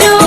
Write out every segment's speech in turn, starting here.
you.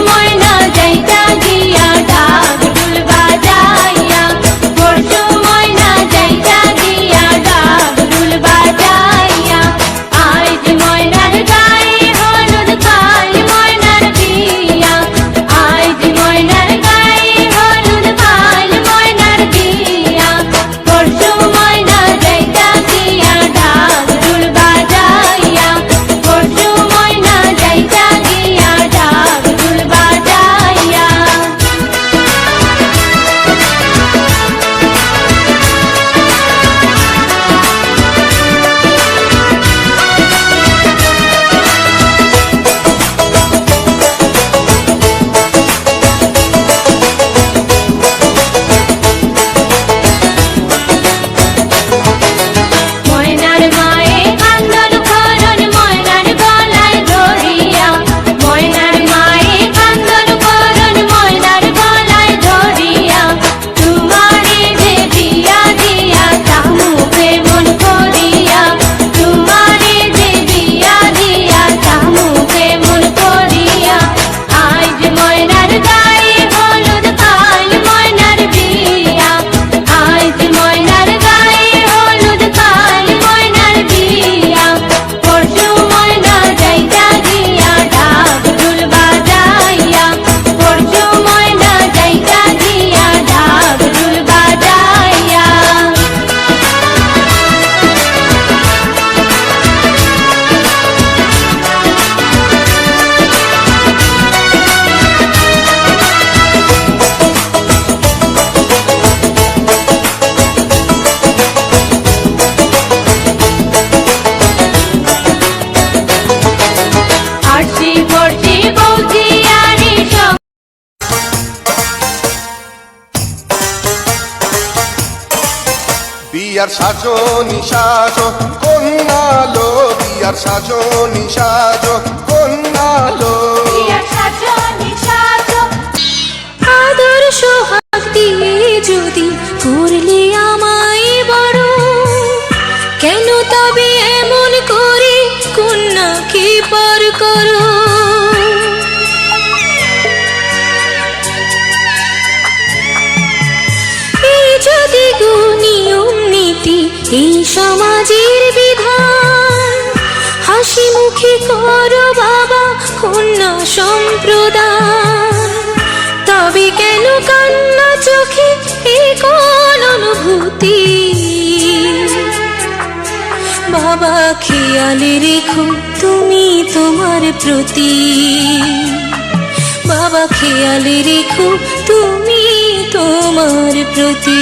সাজনি সাজো কন্যালো বিয়ার সাজনি সাজো কন্যালো আদর সোহাগ দিয়ে যদি করলে আমায় বড়, কেন তবে এমন করে কন্যাকে পর করো? করো বাবা কন্যা সম্প্রদান তবে কেন কান্না চোখে এই কোন অনুভূতি? বাবা, খেয়ালে রেখো তুমি তোমার প্রতি। বাবা, খেয়ালে রেখো তুমি তোমার প্রতি।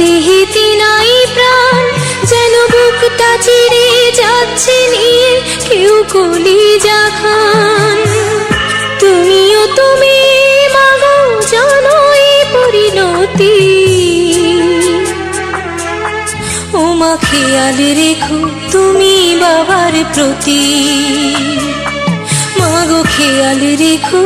দেহেতে নাই প্রাণ, যেন বুকটা চিড়ে যাচ্ছে নিয়ে কেউ কলি খান তুমিও তুমি, মাগো জানো এই পরিণতি। ও মা খেয়াল রেখো তুমি বাবার প্রতি। মাগো খেয়াল রেখো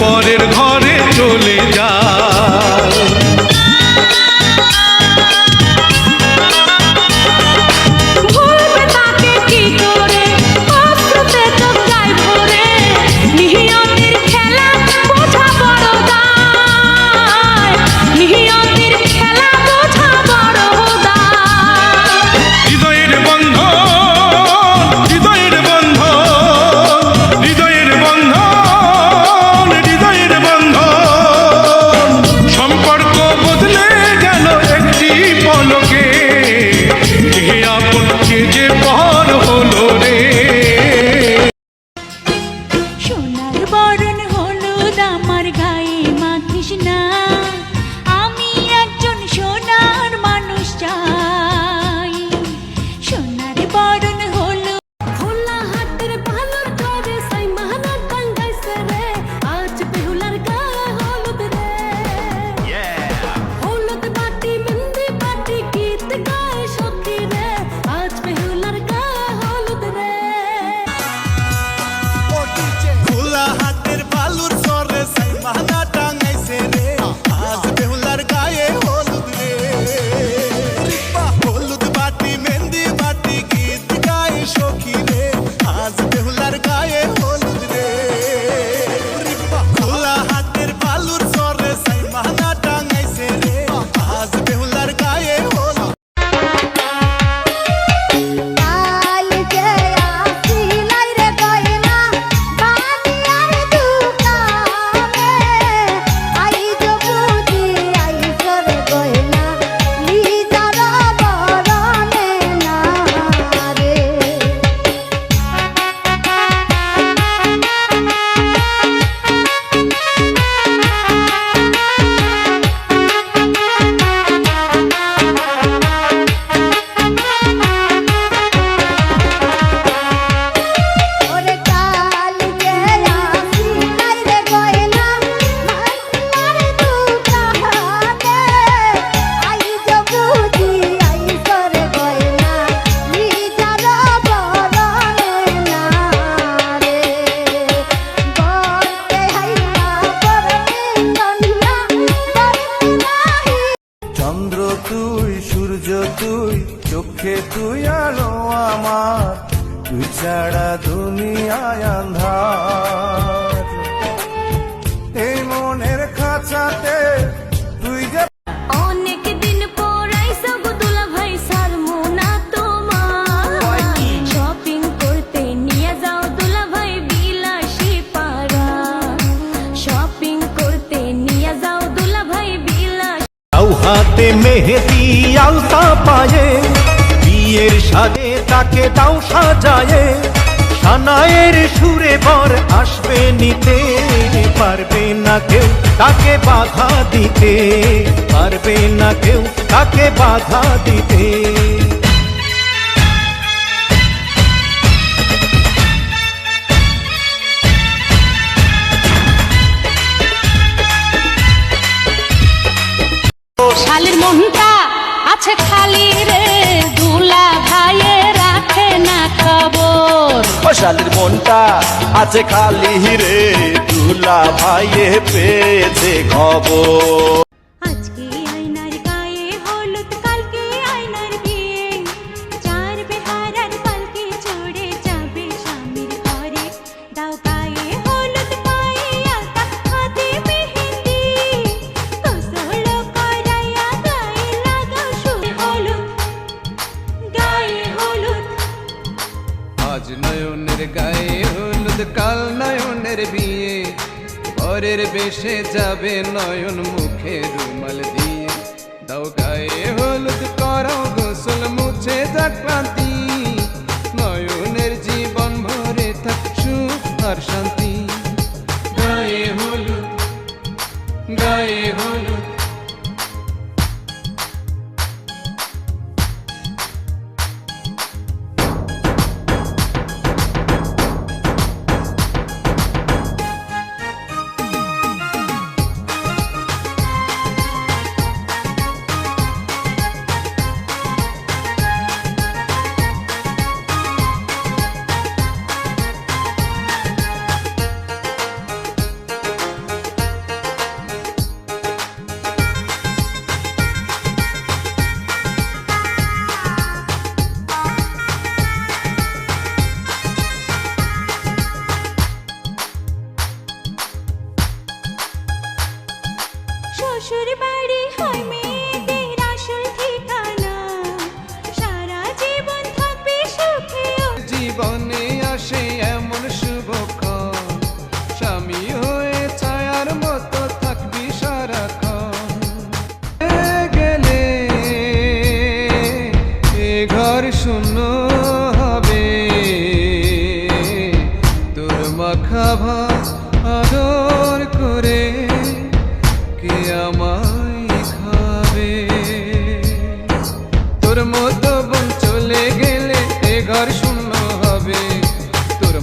পরের ঘরে চলে যা। অন্ধার এই মনের খাঁচাতে তুই যে অনেক দিন পর আইসা ভাই সার মোনা তোমার শপিং করতে নিয়ে যাও দুলা ভাই বিলাসী পাড়া। শপিং করতে নিয়ে যাও দুলা ভাই বিলাস আউ হাতে মেহেদি আলতা পায়ে বিয়ের সাথে তাকে তাও সাজায়ে। সানায়ের সুরে বর আসবে নিতে, পারবে না কেউ তাকে বাধা দিতে, পারবে না কেউ তাকে বাধা দিতে। শালীর মনটা আছে খালি রে। শালীর মনটা আছে খালি হিরে দুলা ভাইয়ে পেয়েছে খবর। ঘরের বেশে যাবে নয়ন মুখে রুমাল দিয়ে। দাও গায়ে হলুদ কর, গোসল মুছে যাক নয়নের জীবন ভরে থাক আর শান্তি।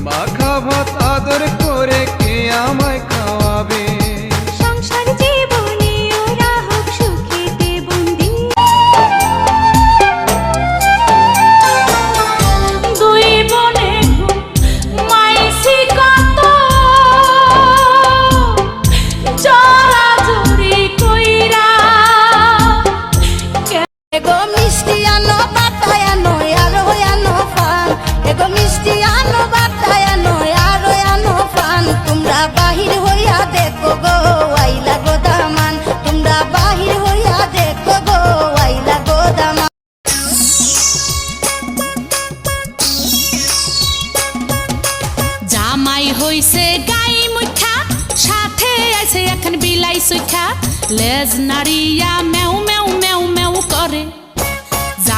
মাখা ভাত আদর করে কে আমায় খা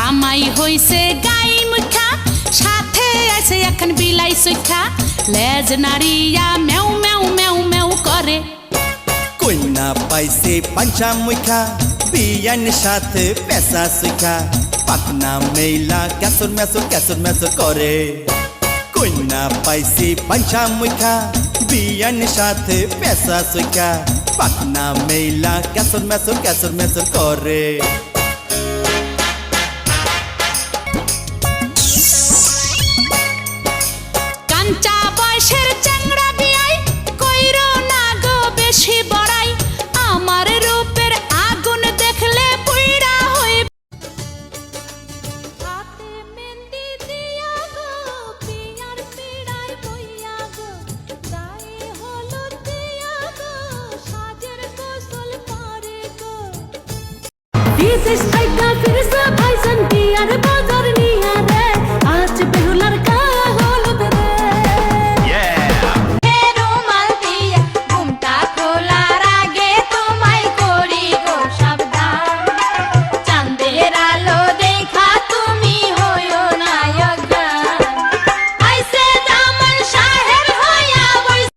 কামাই হইছে গাই মুখা সাথে আছে এখন বিলাই সুখা লেজ নাড়িয়া মেউ মেউ মেউ মেউ করে কইনা পাইছে পাঞ্চা মুখা বিয়ান সাথে পেশা সুখা পাখনা মেলা ক্যাসুর ম্যাসুর ক্যাসুর ম্যাসুর করে কইনা পাইছে পাঞ্চা মুখা বিয়ান সাথে পেশা সুখা পাখনা মেলা ক্যাসুর ম্যাসুর ক্যাসুর ম্যাসুর করে It is like